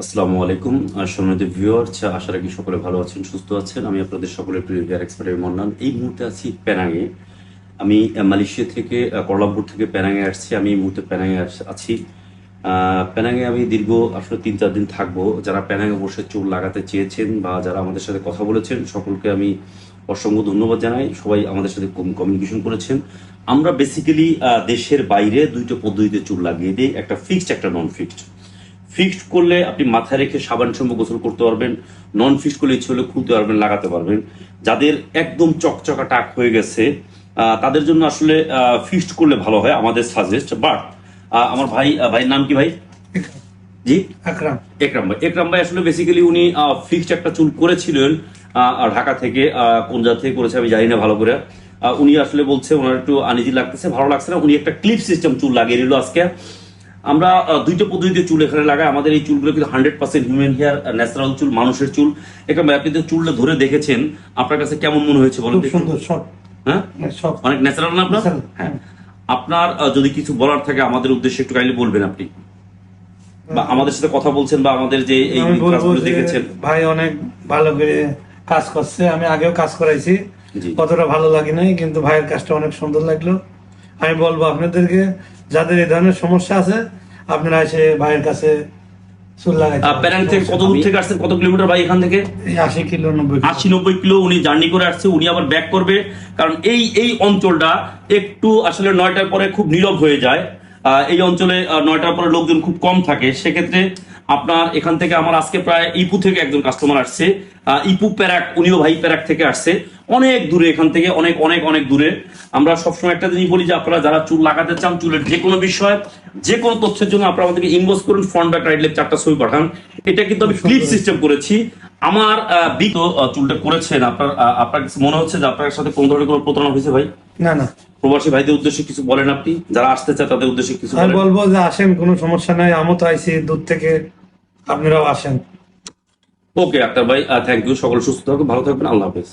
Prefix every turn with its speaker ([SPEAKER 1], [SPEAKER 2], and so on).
[SPEAKER 1] আসসালামু আলাইকুম। সম্মানিত ভিউয়ার আশা রাখি সকলে ভালো আছেন, সুস্থ আছেন। আমি আপনাদের সকলের প্রিয় হেয়ার এক্সপার্টের মন্নান। এই মুহূর্তে আছি প্যানাঙে আমি মালয়েশিয়া থেকে কলামপুর থেকে প্যানাঙে আসছি। আমি এই মুহূর্তে প্যানাঙে আছি। প্যানাঙে আমি দীর্ঘ, আসলে তিন চার দিন থাকব। যারা প্যানাঙে বসে চুল লাগাতে চেয়েছেন বা যারা আমাদের সাথে কথা বলেছেন, সকলকে আমি অসংখ্য ধন্যবাদ জানাই। সবাই আমাদের সাথে কমিউনিকেশন করেছেন। আমরা বেসিক্যালি দেশের বাইরে দুইটা পদ্ধতিতে চুল লাগিয়ে দিই। একটা ফিক্সড একটা নন ফিক্সড ফিক্সড করলে আপনি মাথায় রেখে সাবান সম্ভব গোসল করতে পারবেন নন ফিক্সড করলে ইচ্ছে হলে খুলতে পারবেন লাগাতে পারবেন। যাদের একদম চকচকা টাক হয়ে গেছে তাদের জন্য আসলে ফিক্সড করলে ভালো হয় আমাদের সাজেস্ট বাট আমার ভাই ভাইয়ের নাম কি ভাই? জি?
[SPEAKER 2] আকরাম
[SPEAKER 1] একরাম ভাই। একরাম ভাই আসলে বেসিক্যালি উনি ফিক্সড একটা চুল করেছিলেন ঢাকা থেকে কোন জায়গা থেকে করেছে আমি জানি না ভালো করে। উনি আসলে বলছে ওনার একটু আনিজি লাগতেছে ভালো লাগছে না। উনি একটা ক্লিপ সিস্টেম চুল লাগিয়ে নিল আজকে। আমরা দুইটা পদ্ধতিতে চুল এখানে লাগাই। আমাদের এই চুলগুলো কিন্তু hundred percent human hair natural চুল মানুষের চুল। একরাম আপনি তো চুলটা ধরে দেখেছেন আপনার কাছে কেমন মনে হয়েছে বলেন একটু?
[SPEAKER 2] সুন্দর সব
[SPEAKER 1] হ্যাঁ? অনেক ন্যাচারাল না আপনার? হ্যাঁ। আপনার যদি কিছু বলার থাকে আমাদের উদ্দেশ্যে একটু কাইন্ডলি বলবেন আপনি। বা আমাদের সাথে কথা বলছেন বা আমাদের যে এই দেখেছেন।
[SPEAKER 2] ভাই অনেক ভালো করে কাজ করছে। আমি আগেও কাজ করাইছি। কতটা ভালো লাগে নাই কিন্তু ভাইয়ের কাজটা অনেক সুন্দর লাগল। আমি বলব আপনাদেরকে যাদের এই ধরনের সমস্যা আছে আপনারা এসে ভাইয়ের কাছে
[SPEAKER 1] প্যারাং থেকে কত দূর থেকে আসছেন? কত কিলোমিটার ভাই এখান থেকে?
[SPEAKER 2] আশি কিলো নব্বই
[SPEAKER 1] আশি নব্বই কিলো উনি জার্নি করে আসছে উনি আবার ব্যাক করবে। কারণ এই এই অঞ্চলটা একটু আসলে নয়টার পরে খুব নীরব হয়ে যায়। আহ, এই অঞ্চলে নয়টার পরে লোকজন খুব কম থাকে। সেক্ষেত্রে আপনার এখান থেকে আমার আজকে প্রায় ইপু থেকে একজন কাস্টমার আসছে। ইপু প্যারাক উনিও ভাই প্যারাক থেকে আসছে। অনেক দূরে এখান থেকে অনেক অনেক অনেক দূরে। আমরা সবসময় একটা জিনিস বলি যে আপনারা যারা চুল লাগাতে চান চুলের যে কোনো বিষয় যে কোনো তথ্যের জন্য আপনারা আমাদেরকে ইনভেস্ট করুন ফ্রন্ট ব্যাক রাইট লেফট চারটা ছবি পাঠান। এটা কিন্তু আমি ক্লিপ সিস্টেম করেছি। আমার বিগ চুলটা করেছেন। আপনার আপনার মনে হচ্ছে যে আপনার সাথে কোন ধরনের কোনো প্রতারণা হয়েছে ভাই?
[SPEAKER 2] না না।
[SPEAKER 1] প্রবাসী ভাইদের উদ্দেশ্যে কিছু বলেন আপনি। যারা আসতে চায় তাদের উদ্দেশ্যে কিছু
[SPEAKER 2] আমি বলব যে আসেন কোনো সমস্যা নাই। আমও তো আইসি দূর থেকে। আপনারাও আসেন।
[SPEAKER 1] ওকে আক্তার ভাই থ্যাংক ইউ সকল সুস্থ থাকুন ভালো থাকবেন। আল্লাহ হাফেজ।